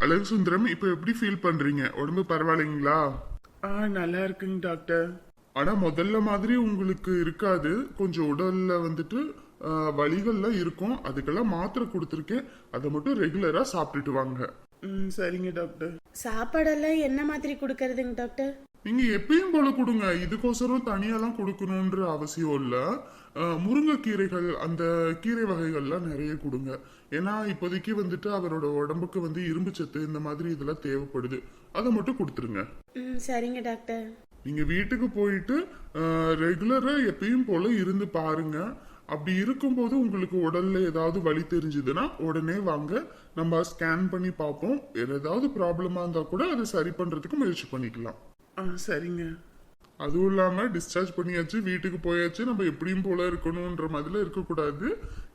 அழகு சுந்தரம் இப்ப எப்படி ஃபீல் பண்றீங்க? உடம்பு பரவாயில்லைங்களா? ஆ நல்லா இருக்குங்க டாக்டர் ஆனா முதல்ல மாதிரி உங்களுக்கு இருக்காது. கொஞ்சம் உடல்ல வந்துட்டு ஆ, வலிகள்லாம் இருக்கும். அதுக்கெல்லாம் மாத்திரை கொடுத்துருக்கேன். அதை மட்டும் ரெகுலரா சாப்பிட்டுட்டு வாங்க. ம் சரிங்க டாக்டர் சாப்பாடெல்லாம் என்ன மாதிரி கொடுக்கறதுங்க டாக்டர் நீங்க எப்பயும் போல கொடுங்க. இதுக்கோசரம் தனியாலாம் கொடுக்கணுன்ற அவசியம் இல்ல. முருங்கைக்கீரைகள் அந்த கீரை வகைகள்லாம் நிறைய கொடுங்க. ஏன்னா இப்போதைக்கு வந்துட்டு அவரோட உடம்புக்கு வந்து இரும்பு சத்து இந்த மாதிரி இதெல்லாம் தேவைப்படுது. அதை மட்டும் கொடுத்துருங்க. சரிங்க டாக்டர். நீங்க வீட்டுக்கு போயிட்டு ரெகுலரா எப்பயும் போல இருந்து பாருங்க. அப்படி இருக்கும்போது உங்களுக்கு உடல்ல ஏதாவது வலி தெரிஞ்சதுன்னா உடனே வாங்க. நம்ம ஸ்கேன் பண்ணி பார்ப்போம். ஏதாவது ப்ராப்ளமா இருந்தா கூட அதை சரி பண்றதுக்கு முயற்சி பண்ணிக்கலாம். ஆ சரிங்க. அதுவும் இல்லாம டிஸ்சார்ஜ் பண்ணியாச்சு வீட்டுக்கு போயாச்சு நம்ம எப்படியும் போல இருக்கணும்ன்ற மாதிரில இருக்கக்கூடாது.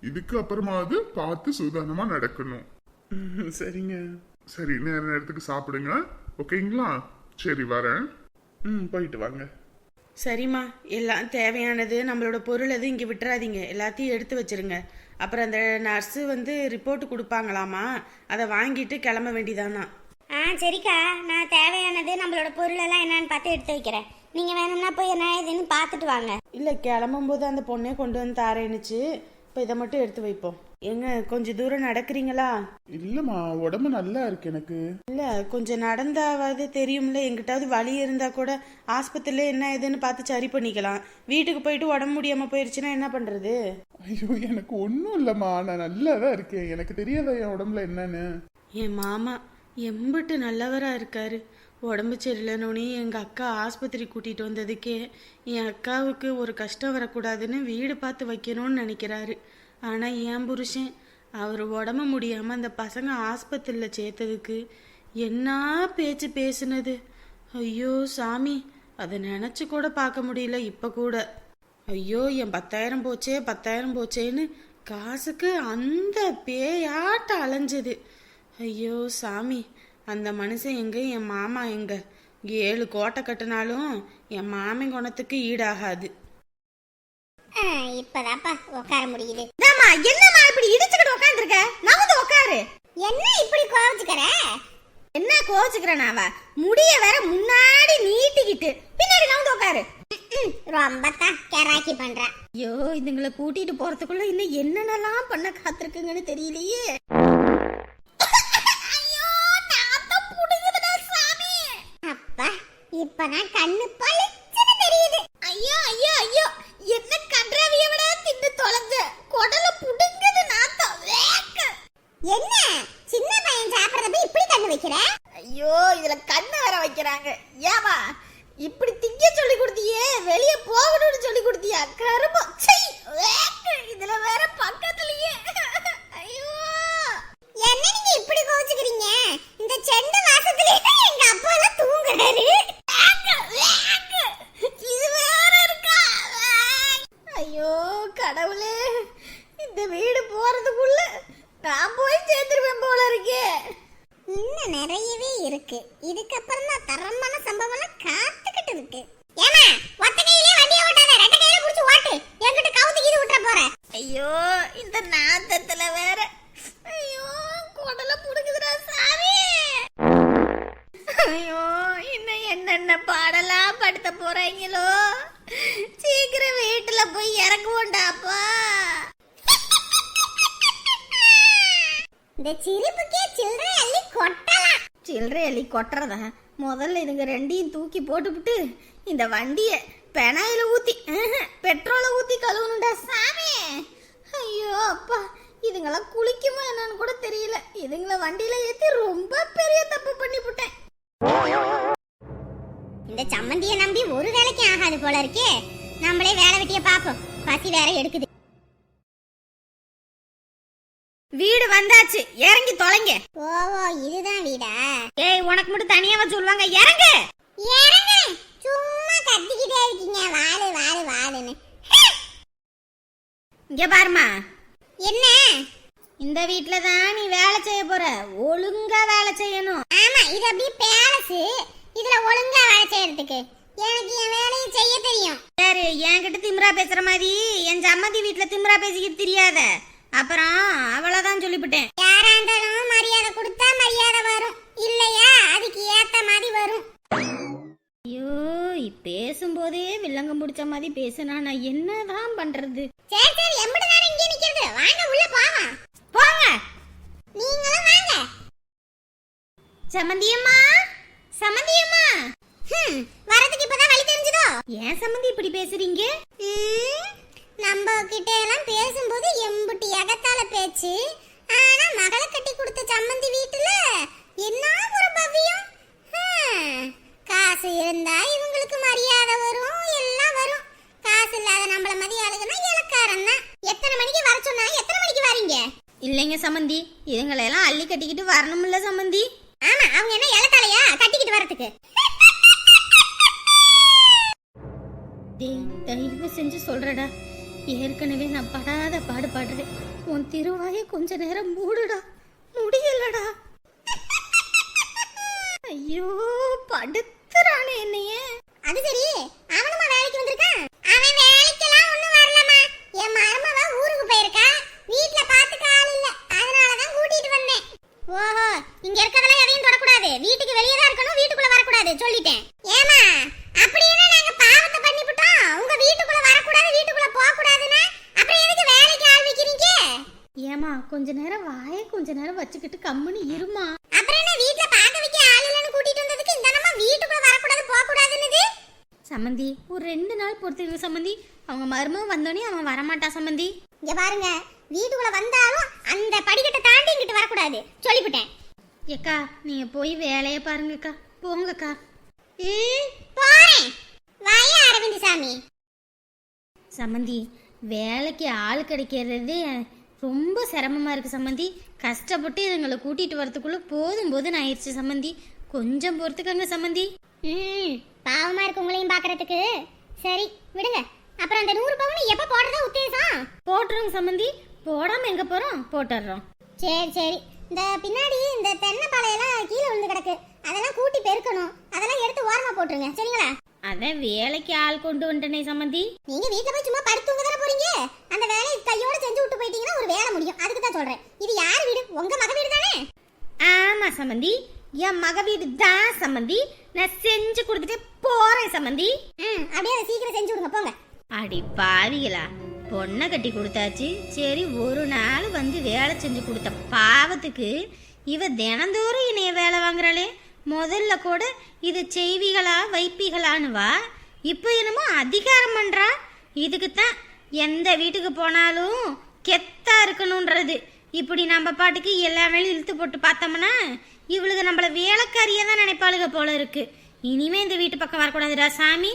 இதுக்கு அப்புறமாவது பார்த்து சூதானமா நடக்கணும். சரிங்க. சரி நேர நேரத்துக்கு சாப்பிடுங்க. ஓகேங்களா? சரி வரேன். ம் போயிட்டு வாங்க. சரிம்மா எல்லாம் தேவையானது நம்மளோட பொருள் எதுவும் இங்கே விட்டுறாதீங்க. எல்லாத்தையும் எடுத்து வச்சிருங்க. அப்புறம் அந்த நர்ஸு வந்து ரிப்போர்ட் கொடுப்பாங்களாமா அதை வாங்கிட்டு கிளம்ப வேண்டியதானா ஆ சரிக்கா. நான் தேவையானது நம்மளோட பொருள் எல்லாம் என்னன்னு பார்த்து எடுத்து வைக்கிறேன். நீங்க வேணும்னா போய் என்ன ஏதுன்னு பார்த்துட்டு வாங்க. இல்லை கிளம்பும்போது அந்த பொண்ணே கொண்டு வந்து தாரேனுச்சு. இப்போ இதை மட்டும் எடுத்து வைப்போம். ஏங்க கொஞ்சம் தூரம் நடக்கிறீங்களா? இல்லம்மா உடம்பு நல்லா இருக்கு எனக்கு. இல்லை கொஞ்சம் நடந்தாவது தெரியும்ல. எங்கிட்டாவது வலி இருந்தால் கூட ஆஸ்பத்திரியில் என்ன ஏதுன்னு பார்த்து சரி பண்ணிக்கலாம். வீட்டுக்கு போயிட்டு உடம்பு முடியாமல் போயிடுச்சுன்னா என்ன பண்ணுறது ஐயோ எனக்கு ஒன்றும் இல்லைம்மா. நான் நல்லா தான் இருக்கேன். எனக்கு தெரியாத என் உடம்புல என்னன்னு? என் மாமா எம்பிட்டு நல்லவராக இருக்காரு. உடம்பு சரியில்லைனோடனே எங்கள் அக்கா ஆஸ்பத்திரி கூட்டிகிட்டு வந்ததுக்கே என் அக்காவுக்கு ஒரு கஷ்டம் வரக்கூடாதுன்னு வீடு பார்த்து வைக்கணும்னு நினைக்கிறாரு. ஆனால் என் புருஷன்? அவர் உடம்பு முடியாமல் அந்த பசங்க ஆஸ்பத்திரியில் சேர்த்ததுக்கு என்ன பேச்சு பேசுனது? ஐயோ சாமி அதை நினச்சி கூட பார்க்க முடியல இப்போ கூட. ஐயோ என் பத்தாயிரம் போச்சே பத்தாயிரம் போச்சேன்னு காசுக்கு அந்த பேயாட்ட அலைஞ்சது. ஐயோ சாமி அந்த மனுஷன் எங்க? என் மாமா எங்க? ஏழு கோட்டை கட்டினாலும் என் மாமன் குணத்துக்கு ஈடாகாது. ஆ, இப்பதாப்பா உட்கார முடியுது. என்னம்மா என்னம்மா இப்படி இடிச்சுக்கிட்டு உட்காந்துருக்க நகர்ந்து உட்காரு. என்ன இப்படி கோவச்சுக்கிற? என்ன கோச்சுக்கிறேன் அவ முடிய வேற முன்னாடி நீட்டிக்கிட்டு பின்னாடி நகர்ந்து உட்காரு. ம், ரொம்ப தான் கேராக்கி பண்ற. ஐயோ இதுங்களை கூட்டிட்டு போறதுக்குள்ள இன்னும் என்னென்னலாம் பண்ண காத்திருக்குங்கன்னு தெரியலையே. இப்பதான் கண்ணு பளிச்சுன்னு தெரியுது ஐயோ ஐயோ ஐயோ என்ன கன்றாவிய விட தின்னு தொலைஞ்ச குடல புடுங்குது நாத்தம் வேக்கு என்ன சின்ன பையன் சாப்பிடறத போய் இப்படி கண்ணு வைக்கிற ஐயோ இதுல கண்ணு வேற வைக்கிறாங்க ஏமா இப்படி திங்க சொல்லி கொடுத்தியே வெளிய போகணும்னு சொல்லி கொடுத்தியா கருமம் சை வேக்கு இதுல வேற பக்கத்துலயே ஐயோ என்ன நீங்க இப்படி கோவச்சுக்கிறீங்க இந்த செண்டு வாசத்திலே எங்க அப்பா எல்லாம் தூங்குறாரு வேக்கு, வேக்கு. இது வேற இருக்கா வேக். ஐயோ கடவுளே இந்த வீடு போறதுக்குள்ள நான் போய் சேர்ந்துருவேன் போல இருக்கே இன்னும் நிறையவே இருக்கு இதுக்கப்புறம் தான் தரமான சம்பவம் எல்லாம் காத்துக்கிட்டு இருக்கு ஏமா ஒத்த கையிலே வண்டியை ஓட்டாத ரெட்ட கையில புடிச்சு ஓட்டு என்கிட்ட கவுத்து கீது விட்டுற போற ஐயோ இந்த நாத்தத்துல வேற. ஐயோ குடல புடுங்குதுடா சாமி. ஐயோ இன்னும் என்னென்ன பாடலாம் படுத்த போறாங்களோ? சீக்கிரம் வீட்டுல போய் இறங்குவோண்டாப்பா இந்த சிரிப்புக்கே சில்லறை அள்ளி கொட்டலாம். சில்லறை அள்ளி கொட்டுறதா? முதல்ல இதுங்க ரெண்டையும் தூக்கி போட்டுவிட்டு இந்த வண்டியை பெனாயில ஊத்தி பெட்ரோலை ஊத்தி கழுவணும்டா சாமி. ஐயோ அப்பா. இதுங்களாம் குளிக்குமா என்னன்னு கூட தெரியல. இதுங்கள வண்டியில ஏத்தி ரொம்ப பெரிய தப்பு பண்ணி விட்டேன் இந்த சம்மந்தியை நம்பி ஒரு வேலைக்கு ஆகாது போல இருக்கே. நம்மளே வேலை வெட்டிய பாப்போம். பசி வேற எடுக்குது. வீடு வந்தாச்சு. இறங்கி தொலைங்க. ஓவோ இதுதான் வீடா. ஏய் உனக்கு மட்டும் தனியாவா சொல்லுவாங்க. இறங்கு. இறங்க. சும்மா கத்திக்கிட்டே இருக்கீங்க. வாழு வாழு வாழுன்னு இங்க பாருமா என்ன? இந்த வீட்ல தான் நீ வேலை செய்ய போற. ஒழுங்கா வேலை செய்யணும். ஆமா இது அப்படியே பேலஸ் இதுல ஒழுங்கா வேலை செய்யறதுக்கு. எனக்கு என் வேலையை செய்ய தெரியும். யாரு? என்கிட்ட திமிரா பேசுற மாதிரி. என் சம்மதி வீட்ல திமிரா பேசிக்கிட்டு தெரியாத. அப்புறம் அவ்வளவுதான் சொல்லிவிட்டேன் யாரா இருந்தாலும் மரியாதை கொடுத்தா மரியாதை பேசும்போதே வில்லங்கம் பிடிச்ச மாதிரி பேசுனா நான் என்னதான் பண்றது? சரி சரி எம்பிட்டு நேரம் இங்கே நிக்கிறது? வாங்க உள்ள போவோம் போங்க. நீங்களும் வாங்க. சமந்தியம்மா சமந்தியம்மா ஹம், வரதுக்கு இப்பதான் வழி தெரிஞ்சதோ? ஏன் சம்மந்தி இப்படி பேசுறீங்க? நம்ம கிட்ட எல்லாம் பேசும்போது எம்புட்டி எகத்தால பேச்சு. ஆனா மகளை கட்டி கொடுத்த சம்மந்தி வீட்டுல என்ன ஒரு பவ்யம் காசு இருந்தா இவங்களுக்கு மரியாதை வரும் எல்லாம் வரும். காசு இல்லாத நம்மள மதிய ஆளுங்கன்னா இலக்காரன் தான். எத்தனை மணிக்கு வர சொன்னா எத்தனை மணிக்கு வரீங்க? இல்லைங்க சம்மந்தி இதுங்களெல்லாம் அள்ளி கட்டிக்கிட்டு வரணும்ல சம்மந்தி ஆமா அவங்க என்ன இலத்தலையா கட்டிக்கிட்டு வரதுக்கு தயவு செஞ்சு சொல்றடா. ஏற்கனவே நான் படாத பாடு பாடுறேன். உன் திருவாயை கொஞ்ச நேரம் மூடுடா. முடியலடா. ஐயோ படுத்துறானே என்னைய. அது சரி அவனுமா வேலைக்கு வந்திருக்கான் அவன் வேலைக்கெல்லாம் ஒண்ணும் வரலமா என் மருமவ ஊருக்கு போயிருக்கா. வீட்ல பாத்துக்க ஆள் இல்ல. அதனால தான் கூட்டிட்டு வந்தேன். ஓஹோ இங்க இருக்கதெல்லாம் எதையும் தொடக்கூடாது. வீட்டுக்கு வெளியே தான் இருக்கணும் வீட்டுக்குள்ள வரக்கூடாது. சொல்லிட்டேன். ஏமா அப்படி என்ன நாங்க பாவத்தை பண்ணிவிட்டோம் உங்க வீட்டுக்குள்ள வரக்கூடாது வீட்டுக்குள்ள போக கூடாதுன்னா அப்புறம் எதுக்கு வேலைக்கு ஆள் வைக்கிறீங்க? ஏமா கொஞ்ச நேரம் வாயை கொஞ்ச நேரம் வச்சுக்கிட்டு கம்முன்னு இருமா அப்புறம் என்ன வீட்ல பார்க்க வைக்க ஆள் இல்லைன்னு கூட்டிட்டு வந்ததுக்கு இந்த நம்ம வீட்டுக்குள்ள கூடாதுன்னுது சம்மந்தி ஒரு ரெண்டு நாள் பொறுத்துங்க சம்மந்தி அவங்க மருமகன் வந்தோடனே அவன் வரமாட்டா சம்மந்தி இங்க பாருங்க வீட்டுக்குள்ள வந்தாலும் அந்த படிக்கட்டை தாண்டி இங்கிட்டு வரக்கூடாது. சொல்லிவிட்டேன். ஏக்கா நீங்க போய் வேலையை பாருங்கக்கா. போங்கக்கா. போறேன். வாயா அரவிந்த் சாமி. சம்மந்தி வேலைக்கு ஆள் கிடைக்கிறதே ரொம்ப சிரமமா இருக்கு சம்மந்தி கஷ்டப்பட்டு இதுங்களை கூட்டிட்டு வரதுக்குள்ள போதும் போதும் ஆயிடுச்சு சம்மந்தி கொஞ்சம் பொறுத்துக்கங்க சம்மந்தி ம் பாவமா இருக்கு உங்களையும் பாக்குறதுக்கு. சரி விடுங்க. அப்புறம் அந்த நூறு பவுன் எப்ப போடுறதா உத்தேசம்? போட்டுருங்க சம்மந்தி போடாம எங்க போறோம்? போட்டுடுறோம் சரி சரி. இந்த பின்னாடி இந்த தென்னை பாளையெல்லாம் கீழே விழுந்து கிடக்கு. அதெல்லாம் கூட்டி பெருக்கணும். அதெல்லாம் எடுத்து ஓரமா போட்டுருங்க. சரிங்களா? அதான் வேலைக்கு ஆள் கொண்டு வந்துட்டனே சம்மந்தி நீங்க வீட்ல போய் சும்மா படுத்துங்க தானே போறீங்க? அந்த வேலையை கையோட செஞ்சு விட்டு போயிட்டீங்கன்னா ஒரு வேலை முடியும். அதுக்கு தான் சொல்றேன். இது யார் வீடு? உங்க மக வீடு தானே? ஆமா சம்மந்தி என் மக வீடு தான் சம்மந்தி நான் செஞ்சு கொடுத்துட்டு போறேன் சம்மந்தி ம் அப்படியே சீக்கிரம் செஞ்சு விடுங்க போங்க. அடி பாவிகளா பொண்ணை கட்டி கொடுத்தாச்சு. சரி ஒரு நாள் வந்து வேலை செஞ்சு கொடுத்த பாவத்துக்கு இவ தினந்தோறும் என்னைய வேலை வாங்குறாளே. முதல்ல கூட இது செய்விகளா வைப்பிகளான்னு வா. இப்போ என்னமோ அதிகாரம் பண்றா. இதுக்கு தான் எந்த வீட்டுக்கு போனாலும் கெத்தா இருக்கணுன்றது இப்படி நம்ம பாட்டுக்கு எல்லா வேலையும் இழுத்து போட்டு பார்த்தோம்னா இவளுக்கு நம்மள வேலைக்காரியா தான் நினைப்பாளுக போல இருக்கு. இனிமே இந்த வீட்டு பக்கம் வரக்கூடாதுடா சாமி.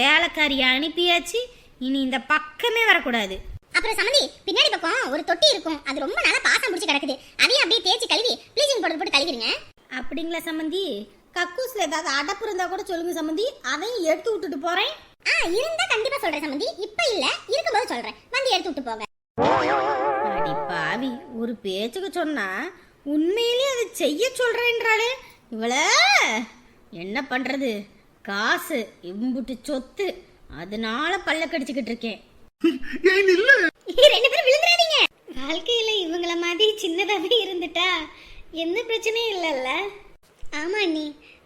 வேலைக்காரியை அனுப்பியாச்சு. இனி இந்த பக்கமே வரக்கூடாது. அப்புறம் சமந்தி பின்னாடி பக்கம் ஒரு தொட்டி இருக்கும். அது ரொம்ப நாளா பாசம் பிடிச்சி கிடக்குது. அதையும் அப்படியே தேய்ச்சி கழுவி ப்ளீச்சிங் பவுடர் போட்டு கழுவிடுங்க. அப்படிங்களா சம்மந்தி கக்கூஸ்ல ஏதாவது அடப்பு இருந்தா கூட சொல்லுங்க சம்மந்தி அதையும் எடுத்து விட்டுட்டு போறேன். ஆ இருந்தா கண்டிப்பா சொல்றேன் சமந்தி. இப்ப இல்ல இருக்கும்போது சொல்றேன். வந்து எடுத்து விட்டு போங்க. பாவி ஒரு பேச்சுக்கு சொன்னா உண்மையிலேயே அதை செய்ய சொல்றேன்றாளே. இவள என்ன பண்றது? காசு இம்புட்டு சொத்து. அதனால பல்ல கடிச்சுக்கிட்டு இருக்கேன். ரெண்டு பேரும் விழுந்துறாதீங்க வாழ்க்கையில இவங்கள மாதிரி சின்னதாவே இருந்துட்டா எந்த பிரச்சனையும் இல்லைல்ல. ஆமா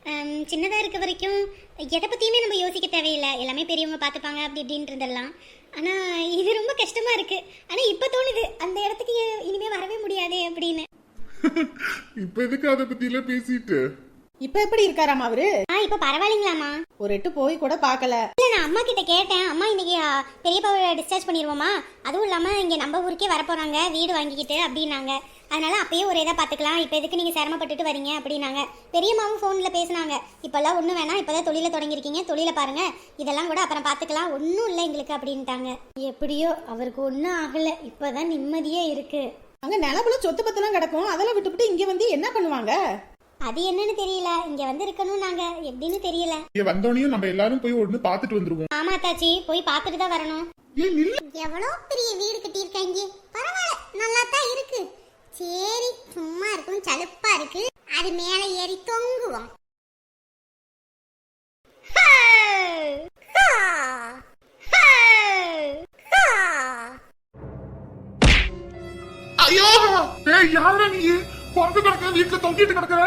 ஆம், சின்னதா இருக்க வரைக்கும் எதை பத்தியுமே நம்ம யோசிக்க தேவையில்லை. எல்லாமே பெரியவங்க பார்த்துப்பாங்க அப்படி இப்படின்றதெல்லாம். ஆனா இது ரொம்ப கஷ்டமா இருக்கு. ஆனா இப்ப தோணுது அந்த இடத்துக்கு இனிமே வரவே முடியாதே அப்படின்னு. இப்ப எதுக்கு அதை எல்லாம் பேசிட்டு? இப்ப எப்படி இருக்காராம் அவரு? இப்ப பரவாயில்லைங்களாமா ஒரு எட்டு போய் கூட பார்க்கல. இல்ல நான் அம்மா கிட்ட கேட்டேன். அம்மா இன்னைக்கு பெரியப்பாவை டிஸ்சார்ஜ் பண்ணிடுவோமா அதுவும் இல்லாம இங்க நம்ம ஊருக்கே வரப்போறாங்க வீடு வாங்கிக்கிட்டு அப்படின்னாங்க. அதனால அப்பயே ஒரு இதை பார்த்துக்கலாம். இப்போ எதுக்கு நீங்க சிரமப்பட்டுட்டு வரீங்க அப்படின்னாங்க. பெரியம்மாவும் ஃபோனில் பேசினாங்க. இப்பெல்லாம் ஒன்றும் வேணாம். இப்போதான் தொழில தொடங்கியிருக்கீங்க. தொழில பாருங்க. இதெல்லாம் கூட அப்புறம் பார்த்துக்கலாம். ஒன்றும் இல்லை எங்களுக்கு அப்படின்ட்டாங்க. எப்படியோ அவருக்கு ஒன்றும் ஆகல. இப்பதான் நிம்மதியே இருக்கு. அங்க நிலப்புல சொத்து பத்தெல்லாம் கிடக்கும். அதெல்லாம் விட்டுவிட்டு இங்க வந்து என்ன பண்ணுவாங்க? அது என்னன்னு தெரியல. இங்க வந்து இருக்கணும் நாங்க. எப்படின்னு தெரியல. இங்க வந்தோடனே நம்ம எல்லாரும் போய் ஒண்ணு பாத்துட்டு வந்துருவோம். ஆமா தாச்சி போய் பார்த்துட்டு தான் வரணும். ஏன் இல்ல எவ்வளோ பெரிய வீடு கட்டியிருக்காங்க பரவாயில்ல. நல்லா தான் இருக்கு. சரி சும்மா இருக்கும். சலுப்பா இருக்கு. அது மேலே ஏறி தொங்குவோம்! ஐயோ! ஏய் யாரா நீ? பொங்க கிடக்குற வீட்டுல தொங்கிட்டு கிடக்குற.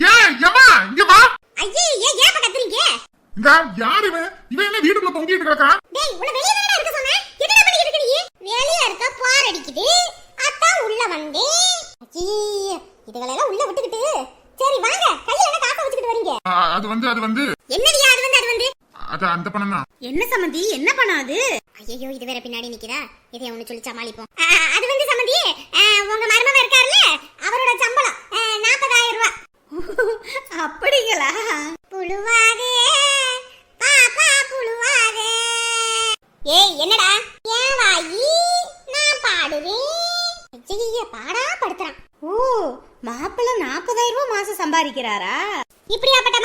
இங்க வா. ஐயே ஏன் ஏன் கத்துறீங்க? இந்த யார் இவன்? இவன் என்ன வீட்டுக்குள்ள தொங்கிட்டு கிடக்கான் டேய் உன்னை வெளிய தானடா இருக்க சொன்னேன் என்னடா பண்ணிட்டு இருக்க நீ? வெளிய இருக்க பார் அடிக்குது. அதான் உள்ள வந்தேன். ஐயே இதுகளெல்லாம் உள்ள விட்டுக்கிட்டு. சரி வாங்க. கையில என்ன காசை வச்சுக்கிட்டு வரீங்க? அது வந்து அது வந்து. என்னடியா அது வந்து அது வந்து? அது அந்த பணம் தான். என்ன சம்மந்தி? என்ன பண்ணாது அது? ஐயோ இது வேற பின்னாடி நிக்கிறா இதை ஒண்ணு சொல்லி சமாளிப்போம். அது வந்து சம்மந்தி உங்க மருமக இருக்காருல்ல? அவரோட சம்பளம் நாற்பதாயிரம் ரூபாய் அப்படிங்களா புழுவாதே பாப்பா புழுவாதே ஏய் என்னடா ஏன் வாயி நான் பாடுவேன் ஐய பாடா படுத்துறான் ஓ மாப்பிள்ளை நாற்பதாயிரம் ரூபாய் மாசம் இப்படியாப்பட்ட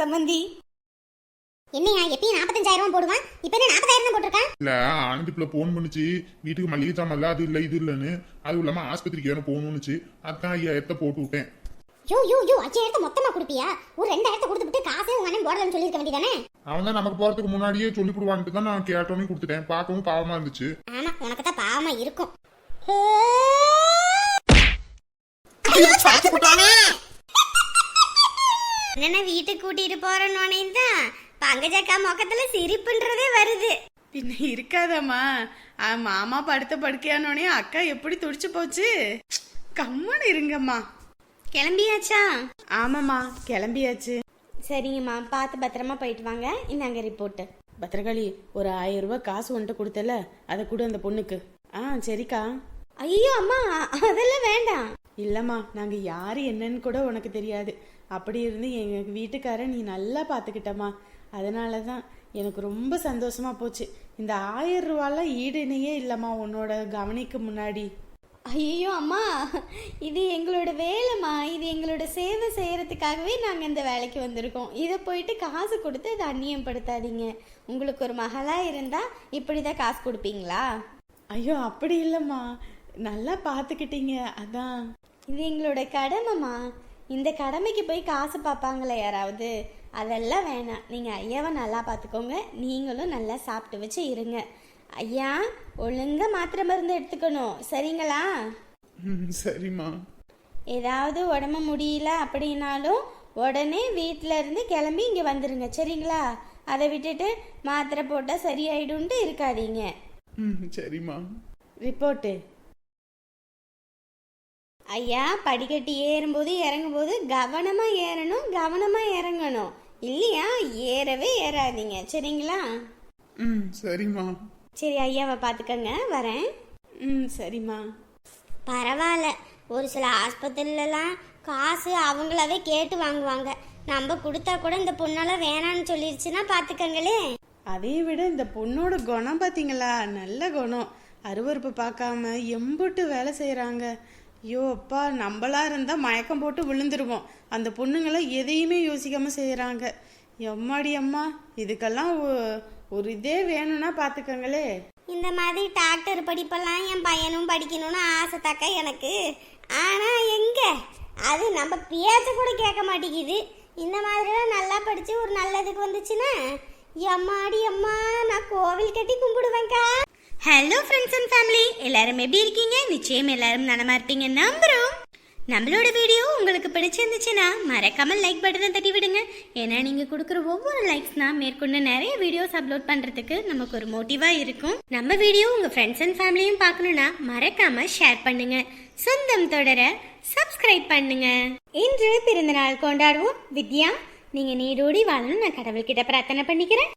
சம்மந்தி என்னையா எப்பயும் நாற்பத்தஞ்சாயிரம் ரூபாய் போடுவான்? இப்ப என்ன நாற்பதாயிரம் தான் போட்டிருக்கான்? இல்ல ஆனந்திப்புல போன் பண்ணுச்சு. வீட்டுக்கு மளிகை சாமான் இல்ல அது இல்ல இது இல்லன்னு. அதுவும் இல்லாம ஆஸ்பத்திரிக்கு வேணும் போகணும்னுச்சு அதான் ஐயாயிரத்தை போட்டு விட்டேன். யோ யோ யோ அஞ்சாயிரத்தை மொத்தமா கொடுப்பியா? ஒரு ரெண்டாயிரத்தை கொடுத்துட்டு காசே உங்க அண்ணன் போடலன்னு சொல்லியிருக்க வேண்டியதானே? அவன் தான் நமக்கு போறதுக்கு முன்னாடியே சொல்லி கொடுவான்ட்டு தான் நான் கேட்டோன்னே கொடுத்துட்டேன். பார்க்கவும் பாவமா இருந்துச்சு. ஆமா உனக்கு தான் பாவமா இருக்கும். என்ன வீட்டுக்கு கூட்டிட்டு போறேன்னு தான் பங்கஜக்கா முகத்துல சிரிப்புன்றதே வருது. பின்ன இருக்காதம்மா. மாமா படுத்த படுக்கையானோடனே அக்கா எப்படி துடிச்சு போச்சு? கம்மன் இருங்கம்மா. கிளம்பியாச்சா? ஆமாம்மா கிளம்பியாச்சு. சரிங்கம்மா பார்த்து பத்திரமா போயிட்டு வாங்க. இந்தாங்க ரிப்போர்ட்டு பத்திரகாளி ஒரு ஆயிரம் ரூபாய் காசு வந்துட்டு கொடுத்தல அதை கொடு அந்த பொண்ணுக்கு. ஆ சரிக்கா. ஐயோ அம்மா அதெல்லாம் வேண்டாம். இல்லம்மா நாங்க யாரு என்னன்னு கூட உனக்கு தெரியாது. அப்படி இருந்து எங்க வீட்டுக்காரன் நீ நல்லா பாத்துக்கிட்டம்மா. அதனால தான் எனக்கு ரொம்ப சந்தோஷமா போச்சு. இந்த ஆயிரம் ரூபாலாம் ஈடு இணையே இல்லம்மா உன்னோட கவனிக்கு முன்னாடி. ஐயோ அம்மா. இது எங்களோட வேலைம்மா. இது எங்களோட சேவை செய்யறதுக்காகவே நாங்கள் இந்த வேலைக்கு வந்திருக்கோம். இதை போயிட்டு காசு கொடுத்து இதை அந்நியப்படுத்தாதீங்க. உங்களுக்கு ஒரு மகளா இருந்தா இப்படி தான் காசு கொடுப்பீங்களா? ஐயோ அப்படி இல்லம்மா. நல்லா பாத்துக்கிட்டீங்க. அதான். இது எங்களோட கடமைம்மா. இந்த கடமைக்கு போய் காசு பார்ப்பாங்களே யாராவது? அதெல்லாம் வேணாம். நீங்கள் ஐயாவை நல்லா பார்த்துக்கோங்க. நீங்களும் நல்லா சாப்பிட்டு வச்சு இருங்க. ஐயா ஒழுங்கா மாத்திரை மருந்து எடுத்துக்கணும். சரிங்களா? சரிம்மா. ஏதாவது உடம்பு முடியல அப்படின்னாலும் உடனே வீட்டில் இருந்து கிளம்பி இங்கே வந்துருங்க. சரிங்களா? அதை விட்டுட்டு மாத்திரை போட்டால் சரியாயிடும்ட்டு இருக்காதீங்க. ம் சரிம்மா. ரிப்போர்ட்டு. ஐயா படிக்கட்டு ஏறும்போது இறங்கும்போது கவனமாக ஏறணும் கவனமாக இறங்கணும். இல்லையா? ஏறவே ஏறாதீங்க. சரிங்களா? ம் சரிம்மா. சரி ஐயாவை பார்த்துக்கங்க. வரேன். ம் சரிம்மா. பரவாயில்ல. ஒரு சில ஆஸ்பத்திரிலலாம் காசு அவங்களாவே கேட்டு வாங்குவாங்க. நம்ம கொடுத்தா கூட இந்த பொண்ணால வேணான்னு சொல்லிருச்சுன்னா பாத்துக்கங்களே அதை விட இந்த பொண்ணோட குணம் பார்த்தீங்களா? நல்ல குணம். அருவருப்பு பார்க்காம எம்புட்டு வேலை செய்கிறாங்க ஐயோ அப்பா நம்மளா இருந்தால் மயக்கம் போட்டு விழுந்துருவோம். அந்த பொண்ணுங்களை எதையுமே யோசிக்காம செய்கிறாங்க எம்மாடி அம்மா இதுக்கெல்லாம் ஒரு இதே வேணும்னா பார்த்துக்கங்களே இந்த மாதிரி டாக்டர் படிப்பெல்லாம் என் பையனும் படிக்கணும்னு ஆசை தக்க எனக்கு. ஆனால் எங்க? அது நம்ம பேச்ச கூட கேட்க மாட்டேங்குது. இந்த மாதிரிலாம் நல்லா படித்து ஒரு நல்லதுக்கு வந்துச்சுன்னா எம்மாடி அம்மா நான் கோவில் கட்டி கும்பிடுவேன்க்கா. ஹலோ ஃப்ரெண்ட்ஸ் அண்ட் ஃபேமிலி எல்லாரும் எப்படி இருக்கீங்க? நிச்சயம் எல்லாரும் நலமா இருப்பீங்க. நம்புறோம். நம்மளோட வீடியோ உங்களுக்கு பிடிச்சிருந்துச்சுன்னா மறக்காம லைக் பட்டனை தட்டி விடுங்க. ஏன்னா நீங்க கொடுக்குற ஒவ்வொரு லைக்ஸ்னா மேற்கொண்டு நிறைய வீடியோஸ் அப்லோட் பண்றதுக்கு நமக்கு ஒரு மோட்டிவா இருக்கும். நம்ம வீடியோ உங்க ஃப்ரெண்ட்ஸ் அண்ட் ஃபேமிலியும் பார்க்கணும்னா மறக்காம ஷேர் பண்ணுங்க. சொந்தம் தொடர சப்ஸ்கிரைப் பண்ணுங்க. இன்று பிறந்தநாள் கொண்டாடுவோம். வித்யா நீங்க நீரோடி வாழணும் நான் கடவுள்கிட்ட பிரார்த்தனை பண்ணிக்கிறேன்.